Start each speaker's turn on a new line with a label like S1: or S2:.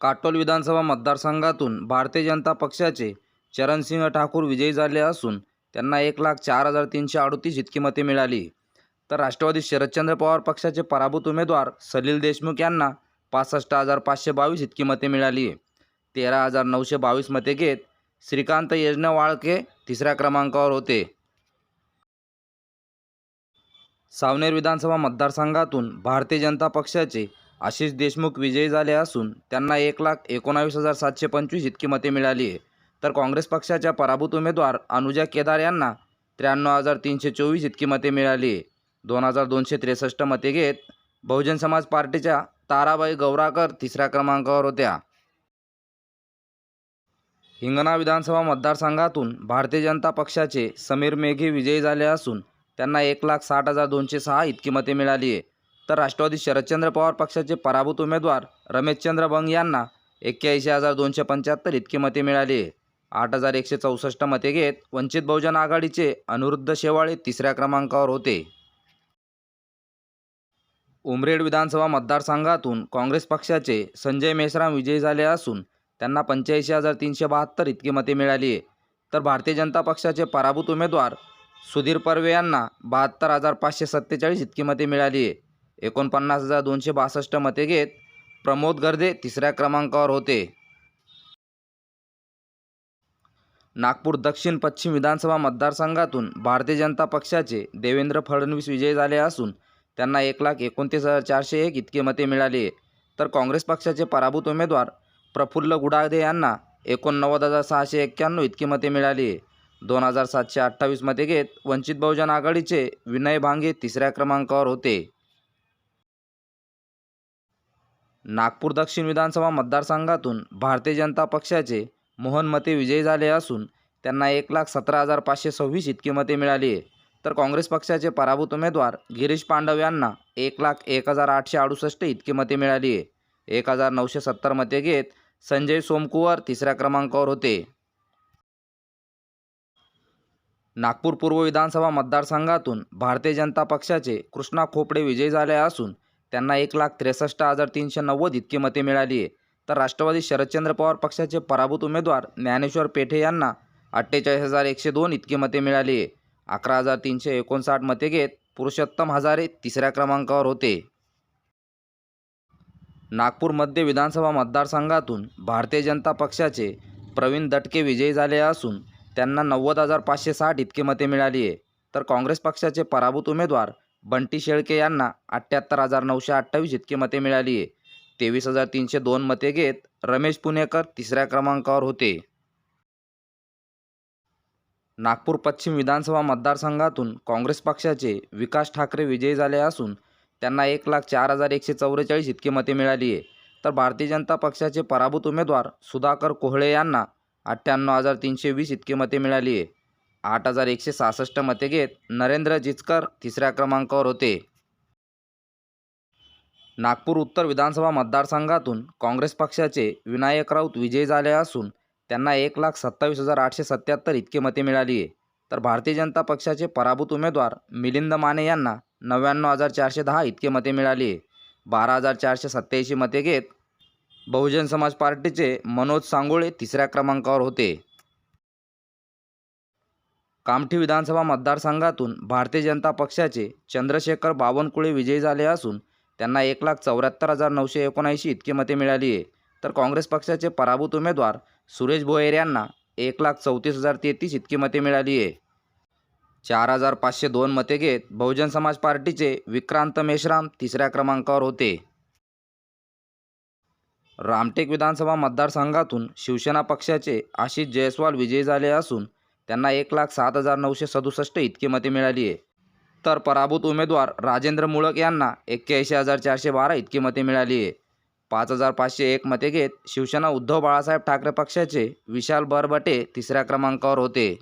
S1: काटोल विधानसभा मतदारसंघातून भारतीय जनता पक्षाचे चरणसिंह ठाकूर विजयी झाले असून त्यांना एक लाख चार हजार तीनशे अडतीस इतकी मते मिळाली. तर राष्ट्रवादी शरदचंद्र पवार पक्षाचे पराभूत उमेदवार सलील देशमुख यांना पासष्ट हजार पाचशे बावीस इतकी मते मिळाली. तेरा हजार नऊशे बावीस मते घेत श्रीकांत यज्ञवाळके तिसऱ्या क्रमांकावर होते. सावनेर विधानसभा मतदारसंघातून भारतीय जनता पक्षाचे आशिष देशमुख विजयी झाले असून त्यांना एक लाख एकोणावीस हजार सातशे पंचवीस इतकी मते मिळाली आहे. तर काँग्रेस पक्षाच्या पराभूत उमेदवार अनुजा केदार यांना त्र्याण्णव हजार तीनशे चोवीस इतकी मते मिळाली आहे. दोन हजार दोनशे त्रेसष्ट मते घेत बहुजन समाज पार्टीच्या ताराबाई गौराकर तिसऱ्या क्रमांकावर होत्या. हिंगणा विधानसभा मतदारसंघातून भारतीय जनता पक्षाचे समीर मेघे विजयी झाले असून त्यांना एक लाख साठ हजार दोनशे सहा इतकी मते मिळाली आहे. तर राष्ट्रवादी शरदचंद्र पवार पक्षाचे पराभूत उमेदवार रमेशचंद्र बंग यांना एक्क्याऐंशी हजार दोनशे पंच्याहत्तर इतकी मते मिळाली. आहे आठ हजार एकशे चौसष्ट मते घेत वंचित बहुजन आघाडीचे अनिरुद्ध शेवाळे तिसऱ्या क्रमांकावर होते. उमरेड विधानसभा मतदारसंघातून काँग्रेस पक्षाचे संजय मेश्राम विजयी झाले असून त्यांना पंच्याऐंशी हजार तीनशे बहात्तर इतकी मते मिळाली. आहे तर भारतीय जनता पक्षाचे पराभूत उमेदवार सुधीर पर्वे यांना बहात्तर हजार पाचशे सत्तेचाळीस इतकी मते मिळाली. आहे एकोणपन्नास हजार दोनशे बासष्ट मते घेत प्रमोद गर्दे तिसऱ्या क्रमांकावर होते. नागपूर दक्षिण पश्चिम विधानसभा मतदारसंघातून भारतीय जनता पक्षाचे देवेंद्र फडणवीस विजयी झाले असून त्यांना एक लाख एकोणतीस हजार चारशे एक इतकी मते मिळाली तर काँग्रेस पक्षाचे पराभूत उमेदवार प्रफुल्ल गुडागदे यांना एकोणनव्वद हजार सहाशे एक्क्याण्णव इतकी मते मिळाली दोन हजार सातशे अठ्ठावीस मते घेत वंचित बहुजन आघाडीचे विनय भांगे तिसऱ्या क्रमांकावर होते. नागपूर दक्षिण विधानसभा मतदारसंघातून भारतीय जनता पक्षाचे मोहन मते विजयी झाले असून त्यांना एक लाख सतरा हजार पाचशे सव्वीस इतकी मते मिळाली आहे. तर काँग्रेस पक्षाचे पराभूत उमेदवार गिरीश पांडव यांना एक लाख एक हजार आठशे अडुसष्ट इतकी मते मिळाली आहे. एक हजार नऊशे सत्तर मते घेत संजय सोमकुवर तिसऱ्या क्रमांकावर होते. नागपूर पूर्व विधानसभा मतदारसंघातून भारतीय जनता पक्षाचे कृष्णा खोपडे विजयी झाले असून त्यांना एक लाख त्रेसष्ट हजार तीनशे नव्वद इतकी मते मिळाली. आहे तर राष्ट्रवादी शरदचंद्र पवार पक्षाचे पराभूत उमेदवार ज्ञानेश्वर पेठे यांना अठ्ठेचाळीस हजार एकशे दोन इतकी मते मिळाली. अकरा हजार तीनशे एकोणसाठ मते घेत पुरुषोत्तम हजारे तिसऱ्या क्रमांकावर होते. नागपूर मध्य विधानसभा मतदारसंघातून भारतीय जनता पक्षाचे प्रवीण दटके विजयी झाले असून त्यांना नव्वद हजार पाचशे साठ इतकी मते मिळाली आहे. तर काँग्रेस पक्षाचे पराभूत उमेदवार बंटी शेळके यांना अठ्ठ्याहत्तर हजार नऊशे अठ्ठावीस इतकी मते मिळाली आहे. तेवीस हजार तीनशे दोन मते घेत रमेश पुणेकर तिसऱ्या क्रमांकावर होते. नागपूर पश्चिम विधानसभा मतदारसंघातून काँग्रेस पक्षाचे विकास ठाकरे विजयी झाले असून त्यांना एक लाख चार हजार एकशे चौवेचाळीस इतकी मते मिळाली आहे. तर भारतीय जनता पक्षाचे पराभूत उमेदवार सुधाकर कोहळे यांना अठ्ठ्याण्णव हजार तीनशे वीस इतकी मते मिळाली आहे. आठ हजार एकशे सहासष्ट मते घेत नरेंद्र जिचकर तिसऱ्या क्रमांकावर होते. नागपूर उत्तर विधानसभा मतदारसंघातून काँग्रेस पक्षाचे विनायक राऊत विजयी झाले असून त्यांना एक लाख सत्तावीस हजार आठशे सत्त्याहत्तर इतकी मते मिळाली आहे. तर भारतीय जनता पक्षाचे पराभूत उमेदवार मिलिंद माने यांना नव्याण्णव हजार चारशे दहा इतके मते मिळाली आहे. बारा हजार चारशे सत्त्याऐंशी मते घेत बहुजन समाज पार्टीचे मनोज सांगोळे तिसऱ्या क्रमांकावर होते. कामठी विधानसभा मतदारसंघातून भारतीय जनता पक्षाचे चंद्रशेखर बावनकुळे विजयी झाले असून त्यांना एक लाख चौऱ्याहत्तर हजार नऊशे एकोणऐंशी इतकी मते मिळाली आहे. तर काँग्रेस पक्षाचे पराभूत उमेदवार सुरेश भोयर यांना एक लाख चौतीस हजार तेहतीस इतकी मते मिळाली आहे. चार हजार पाचशे दोन मते घेत बहुजन समाज पार्टीचे विक्रांत मेश्राम तिसऱ्या क्रमांकावर होते. रामटेक विधानसभा मतदारसंघातून शिवसेना पक्षाचे आशिष जयस्वाल विजयी झाले असून त्यांना एक लाख सात हजार नऊशे सदुसष्ट इतकी मते मिळाली आहे. तर पराभूत उमेदवार राजेंद्र मुळक यांना एक्क्याऐंशी हजार चारशे बारा इतकी मते मिळाली आहे. पाच हजार पाचशे एक मते घेत शिवसेना उद्धव बाळासाहेब ठाकरे पक्षाचे विशाल बरबटे तिसऱ्या क्रमांकावर होते.